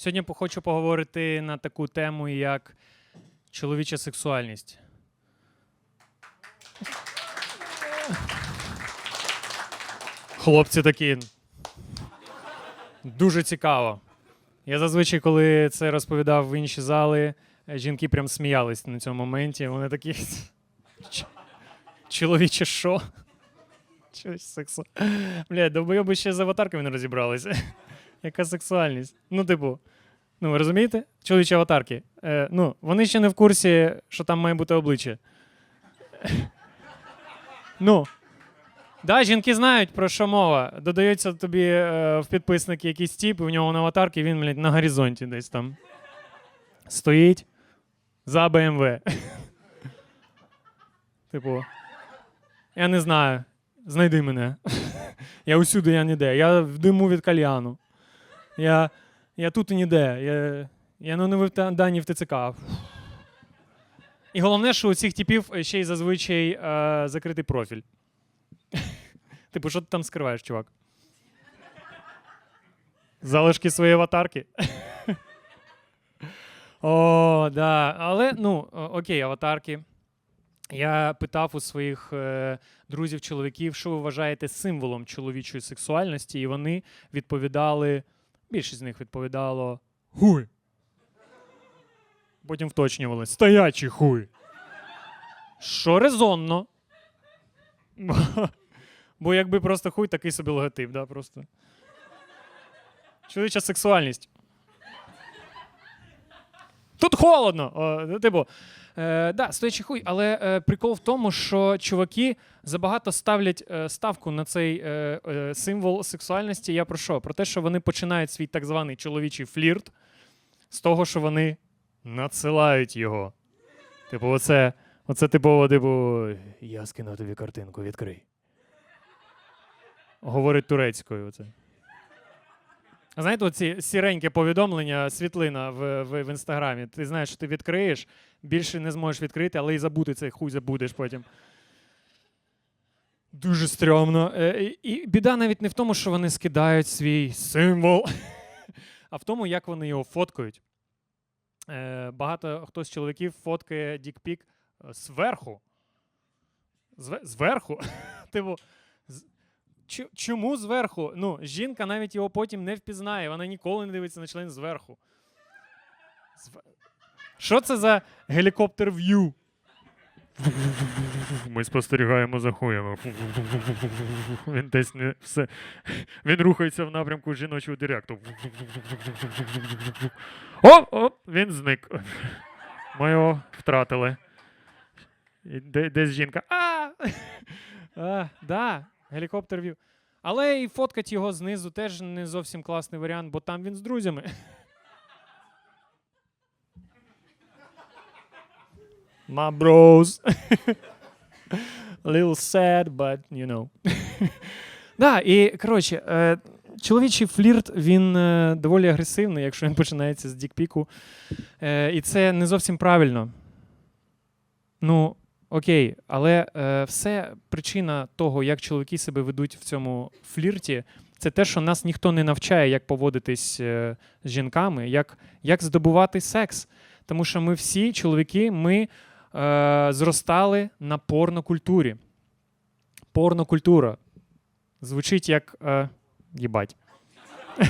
Сьогодні хочу поговорити на таку тему, як чоловіча сексуальність. Хлопці такі. Дуже цікаво. Я зазвичай, коли це розповідав в інші зали, жінки прям сміялись на цьому моменті. Вони такі. Чоловіче що? Чоловіче сексу. Бля, довбойоби ще з аватарками не розібралися. Яка сексуальність? Ну, типу, ну ви розумієте? Чоловічі аватарки. Е, ну, вони ще не в курсі, що там має бути обличчя. ну. Да, жінки знають, про що мова. Додається тобі е, в підписники якийсь тіп, і в нього на аватарки він, блядь, на горизонті десь там. Стоїть за БМВ. типу, я не знаю. Знайди мене. я усюди, я ніде. Я в диму від кальяну. Я, я тут і ніде. Я, я ну, не в дані в ТЦК. І головне, що у цих типів ще й зазвичай е, закритий профіль. Типу, що ти там скриваєш, чувак? Залишки своєї аватарки. О, да. Але, ну, окей, аватарки. Я питав у своїх е, друзів-чоловіків, що ви вважаєте символом чоловічої сексуальності, і вони відповідали. Більшість з них відповідало хуй. Потім вточнювали стоячий хуй. Що резонно. Бо якби просто хуй такий собі логотип, да, просто. Чоловіча сексуальність. Тут холодно. О, типу, е, да, стоячий хуй, але е, прикол в тому, що чуваки забагато ставлять е, ставку на цей е, е, символ сексуальності. Я про що? Про те, що вони починають свій так званий чоловічий флірт з того, що вони надсилають його. Типу, оце, оце типово, типу, я скину тобі картинку, відкрий. Говорить турецькою. Оце. Знаєте, оці сіреньке повідомлення, світлина в, в, в інстаграмі. Ти знаєш, що ти відкриєш, більше не зможеш відкрити, але і забути цей хуй забудеш потім. Дуже стрьомно. Е, і- біда навіть не в тому, що вони скидають свій символ, а в тому, як вони його фоткають. Е, Багато хто з чоловіків фоткає дікпік е, зверху. Зверху? Типу, Чому зверху? Ну, жінка навіть його потім не впізнає, вона ніколи не дивиться на член зверху. Що це за гелікоптер в'ю? Ми спостерігаємо за хуєм. Він десь не все. Він рухається в напрямку жіночого директу. О, о, він зник. Ми його втратили. Десь жінка. А! а да, гелікоптер вів. Але і фоткати його знизу теж не зовсім класний варіант, бо там він з друзями. My bros. A little sad, but you know. да, і коротше, е, чоловічий флірт він е, доволі агресивний, якщо він починається з дікпіку. Е, і це не зовсім правильно. Ну, окей, але е, все причина того, як чоловіки себе ведуть в цьому флірті, це те, що нас ніхто не навчає, як поводитись е, з жінками, як, як здобувати секс. Тому що ми всі, чоловіки, ми е, зростали на порнокультурі. Порнокультура. Звучить як. Е, їбать.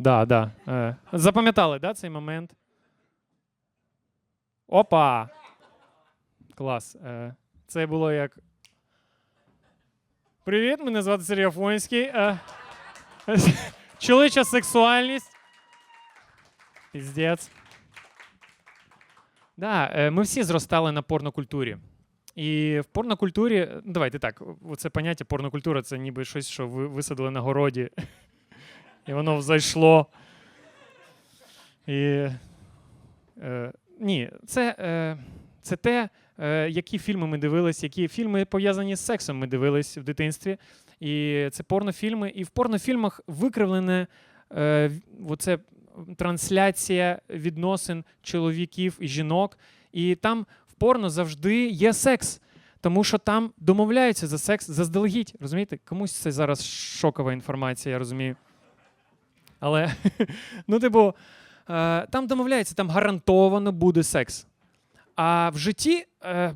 Да, да. Е. Запам'ятали, да, цей момент? Опа! Клас. Е. Це було як. Привіт, мене звати Сергій Афонський. Е. Чоловіча сексуальність. Піздець. Да, е, ми всі зростали на порнокультурі. І в порнокультурі, давайте так, це поняття порнокультура це ніби щось, що ви висадили на городі, і воно взайшло. І, е, ні, це, е, це те, е, які фільми ми дивились, які фільми пов'язані з сексом ми дивились в дитинстві. І це порнофільми. І в порнофільмах викривлене е, трансляція відносин чоловіків і жінок. І там в порно завжди є секс. Тому що там домовляються за секс заздалегідь. Розумієте? Комусь це зараз шокова інформація, я розумію. Але, ну, типу, там домовляється, там гарантовано буде секс. А в житті е,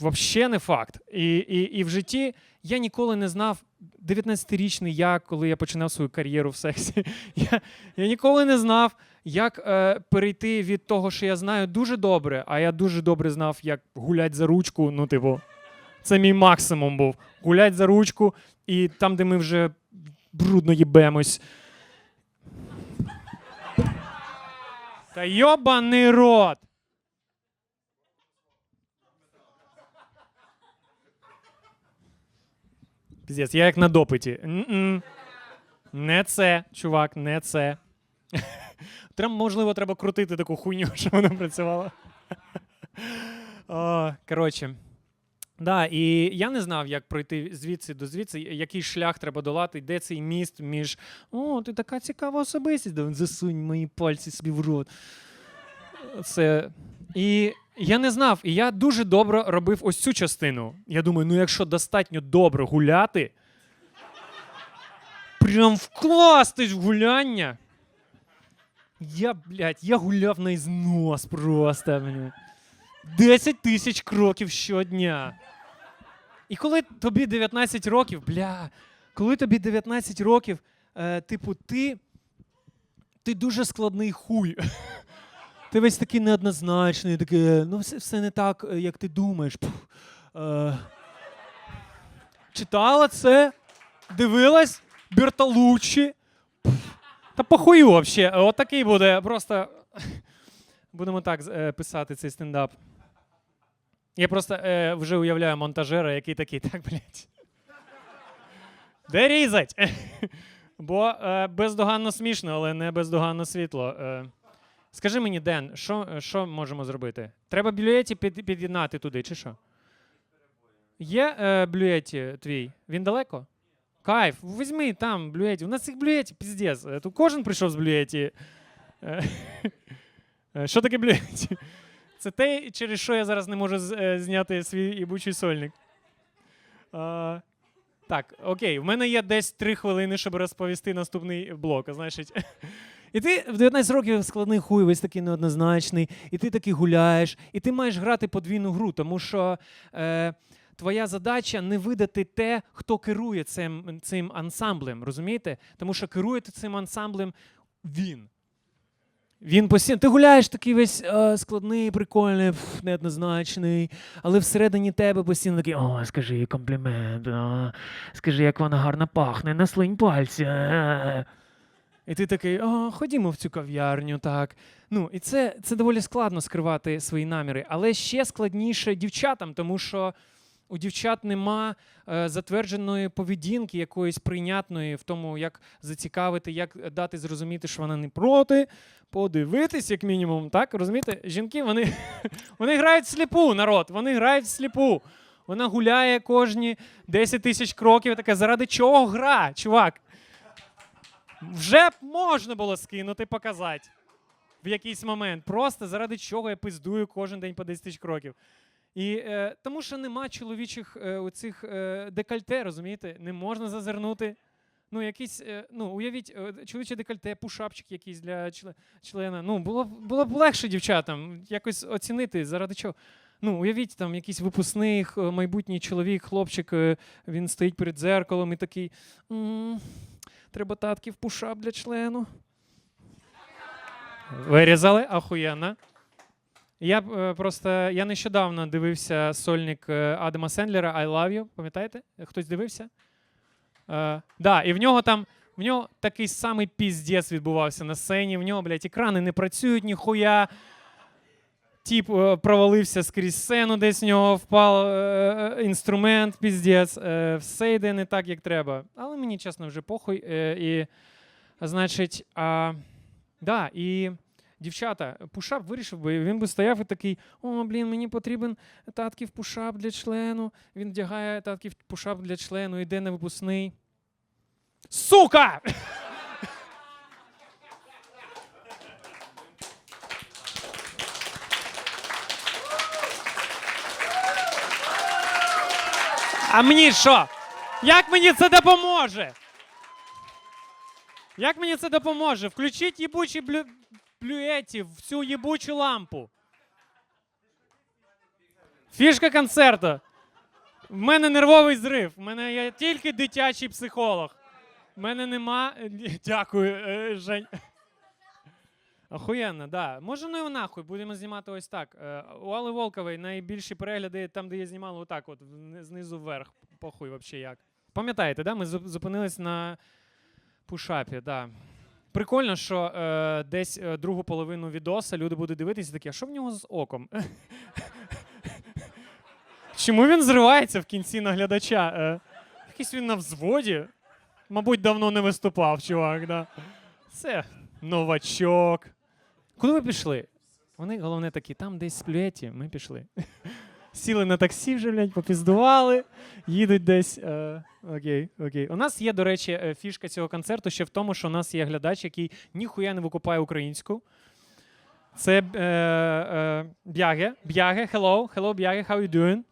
взагалі не факт. І, і, і в житті я ніколи не знав, 19-річний я, коли я починав свою кар'єру в сексі, я, я ніколи не знав, як е, перейти від того, що я знаю дуже добре, а я дуже добре знав, як гулять за ручку. Ну, типу, це мій максимум був. Гулять за ручку, і там, де ми вже брудно їбемось. Та йобаний рот! Піздець, я як на допиті. Н-н. Не це, чувак, не це. Треба, можливо, треба крутити таку хуйню, щоб вона працювала. О, коротше. Да, і я не знав, як пройти звідси до звідси, який шлях треба долати, де цей міст між О, ти така цікава особистість, да, засунь мої пальці собі в рот. Це. І я не знав, і я дуже добре робив ось цю частину. Я думаю, ну якщо достатньо добре гуляти, прям вкластись в гуляння. Я, блядь, я гуляв на ізнос просто. Блядь. 10 тисяч кроків щодня. І коли тобі 19 років, бля, коли тобі 19 років, е, типу, ти, ти дуже складний хуй. Ти весь такий неоднозначний, такий, ну все, все не так, е, як ти думаєш. Пф, е, читала це, дивилась Бертолуччі. Пф, Та похую вообще. От такий буде просто. Будемо так е, писати цей стендап. Я просто е, вже уявляю монтажера, який такий, так, блядь. Де різать? Бо е, бездоганно смішно, але не бездоганно світло. Е, скажи мені, Ден, що, що можемо зробити? Треба блюєті під, під'єднати туди, чи що? Є е, блюєті твій? Він далеко? Кайф, візьми там блюєті. У нас цих блюєті, піздець. Е, Тут кожен прийшов з блюєті. Е, е, Що таке блюєті? Це те, через що я зараз не можу е, зняти свій ібучий сольник. А, так, окей, в мене є десь три хвилини, щоб розповісти наступний блок. Значить. І ти в 19 років складний хуй, весь такий неоднозначний, і ти такий гуляєш, і ти маєш грати подвійну гру, тому що е, твоя задача не видати те, хто керує цим, цим ансамблем, розумієте? Тому що керує цим ансамблем він. Він постійно. Ти гуляєш такий весь е, складний, прикольний, пф, неоднозначний, але всередині тебе постійно такий, о, скажи їй комплімент, о, скажи, як вона гарно пахне, наслинь пальці. е». І ти такий, о, ходімо в цю кав'ярню, так. Ну, і це, це доволі складно скривати свої наміри, але ще складніше дівчатам, тому що у дівчат нема е, затвердженої поведінки якоїсь прийнятної в тому, як зацікавити, як дати зрозуміти, що вона не проти, подивитись, як мінімум. Так, розумієте? Жінки вони, вони грають сліпу, народ, вони грають сліпу. Вона гуляє кожні 10 тисяч кроків. Така, заради чого гра, чувак? Вже б можна було скинути, показати в якийсь момент. Просто заради чого я пиздую кожен день по 10 тисяч кроків. І е, тому що нема чоловічих е, оцих е, декольте, розумієте? Не можна зазирнути. Ну, якийсь, е, ну, уявіть, е, чоловіче декольте, пушапчик якийсь для чле- члена. Ну, було, б- було б легше дівчатам якось оцінити, заради чого. Ну, уявіть, там якийсь випускний х- майбутній чоловік, хлопчик, е, він стоїть перед дзеркалом і такий. «М, Треба татків пушап для члену. Вирізали, ахуєнно. Я е, просто я нещодавно дивився сольник е, Адама Сендлера I Love You. Пам'ятаєте? Хтось дивився? Е, да, і в нього там в нього такий самий піздець відбувався на сцені. В нього, блядь, екрани не працюють ніхуя. Тіп е, провалився скрізь сцену, десь в нього впав е, інструмент, піздець. Е, все йде не так, як треба. Але мені, чесно, вже похуй. Е, і, значить, а, да, і дівчата, пушап вирішив би, він би стояв і такий: о, блін, мені потрібен татків пушап для члену. Він вдягає татків пушап для члену, йде на випускний. Сука! А мені що? Як мені це допоможе? Як мені це допоможе? Включіть їбучі блю... блюеті в цю їбучу лампу. Фішка концерту. В мене нервовий зрив. В мене є тільки дитячий психолог. В мене нема. Дякую, е, Жень. Охуєнно, да. Може, ну і нахуй, будемо знімати ось так. Е, У Алли Волкової найбільші перегляди там, де я знімала, отак, от знизу вверх. Похуй вообще як. Пам'ятаєте, да? Ми зупинились на пушапі, да. Прикольно, що е, десь е, другу половину відоса люди будуть дивитися і такі, а що в нього з оком? Чому він зривається в кінці на глядача? Е, якийсь він на взводі. Мабуть, давно не виступав, чувак. Да. Це новачок. Куди ви пішли? Вони, головне, такі, там десь сплюєті, ми пішли. Сіли на таксі вже, блядь, попіздували, їдуть десь. Е, окей, окей. У нас є, до речі, е, фішка цього концерту ще в тому, що у нас є глядач, який ніхуя не викупає українську. Це е, е, Бяге. Бяге, hello, hello, Бяге, how you doing?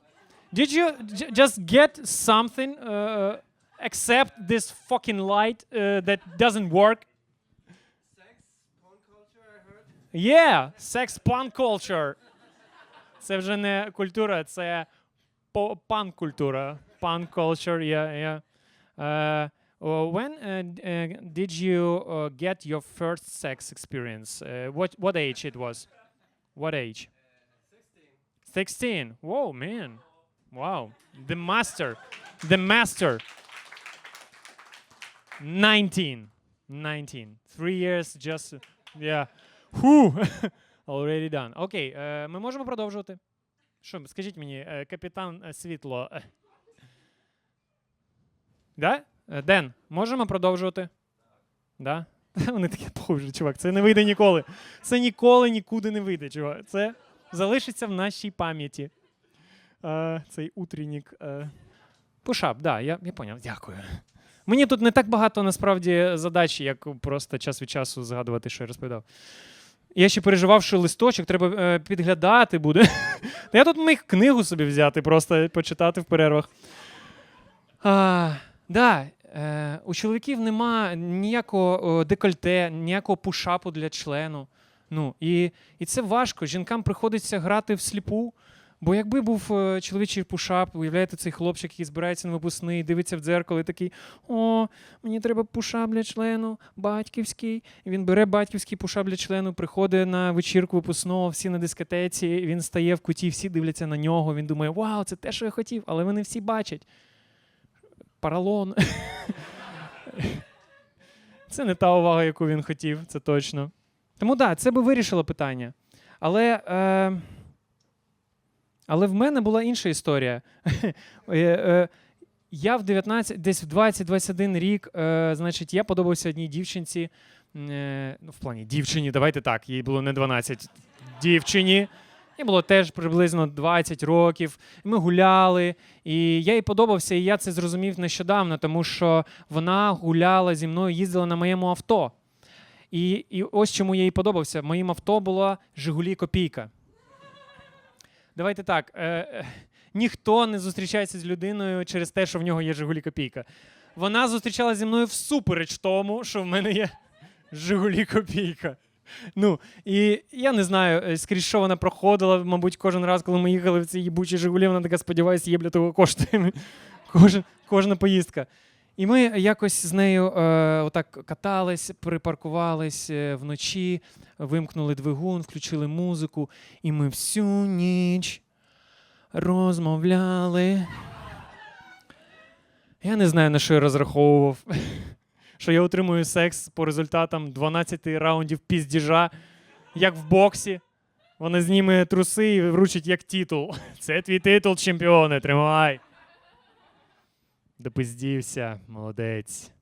Did you just get something uh, except this fucking light uh, that doesn't work? Sex, Yeah, sex punk culture. Це вже не культура, це пан-культура. Punk culture, yeah, yeah. Uh, uh, when uh, d- uh, did you uh, get your first sex experience? Uh, what what age it was? What age? 16. Whoa, man. Wow. The master. The master. 19. 19. Three years just. Yeah. Whew. Already done. Окей, е, ми можемо продовжувати. Що, скажіть мені, е, капітан е, світло. Да? Ден, можемо продовжувати? Да? Вони такі, боже, чувак, це не вийде ніколи. Це ніколи нікуди не вийде, чувак. Це залишиться в нашій пам'яті. Цей утреннік. Е. Пушап, да, я, я поняв, дякую. Мені тут не так багато насправді задач, як просто час від часу згадувати, що я розповідав. Я ще переживав, що листочок треба е, підглядати буде. Я тут міг книгу собі взяти, просто почитати в перервах. Да, е, у чоловіків нема ніякого декольте, ніякого пушапу для члену. Ну, і, і це важко. Жінкам приходиться грати всліпу. Бо якби був е, чоловічий пушап, уявляєте, цей хлопчик, який збирається на випускний, дивиться в дзеркало і такий: О, мені треба пушап для члену, батьківський. І він бере батьківський пушап для члену, приходить на вечірку випускного, всі на дискотеці, він стає в куті, всі дивляться на нього. Він думає, вау, це те, що я хотів, але вони всі бачать. Паралон. Це не та увага, яку він хотів, це точно. Тому так, да, це би вирішило питання. Але. Е... Але в мене була інша історія. Е, е, Я в 19, десь в 20-21 рік, е, значить, я подобався одній дівчинці. Ну, в плані дівчині, давайте так, їй було не 12. Дівчині. Їй було теж приблизно 20 років. Ми гуляли, і я їй подобався, і я це зрозумів нещодавно, тому що вона гуляла зі мною, їздила на моєму авто. І, і ось чому я їй подобався. Моїм авто була Жигулі Копійка. Давайте так. Е, ніхто не зустрічається з людиною через те, що в нього є Жигулі Копійка. Вона зустрічалася зі мною всупереч тому, що в мене є Жигулі Копійка. Ну, і я не знаю, е, скрізь що вона проходила, мабуть, кожен раз, коли ми їхали в ці їбучі Жигулі, вона така, сподіваюся, є для того коштує. Кожна поїздка. І ми якось з нею е, отак катались, припаркувались е, вночі, вимкнули двигун, включили музику, і ми всю ніч розмовляли. Я не знаю, на що я розраховував. Що я отримую секс по результатам 12 раундів піздіжа, як в боксі. Вона зніме труси і вручить як титул. Це твій титул, чемпіоне, тримай. Допиздівся, молодець.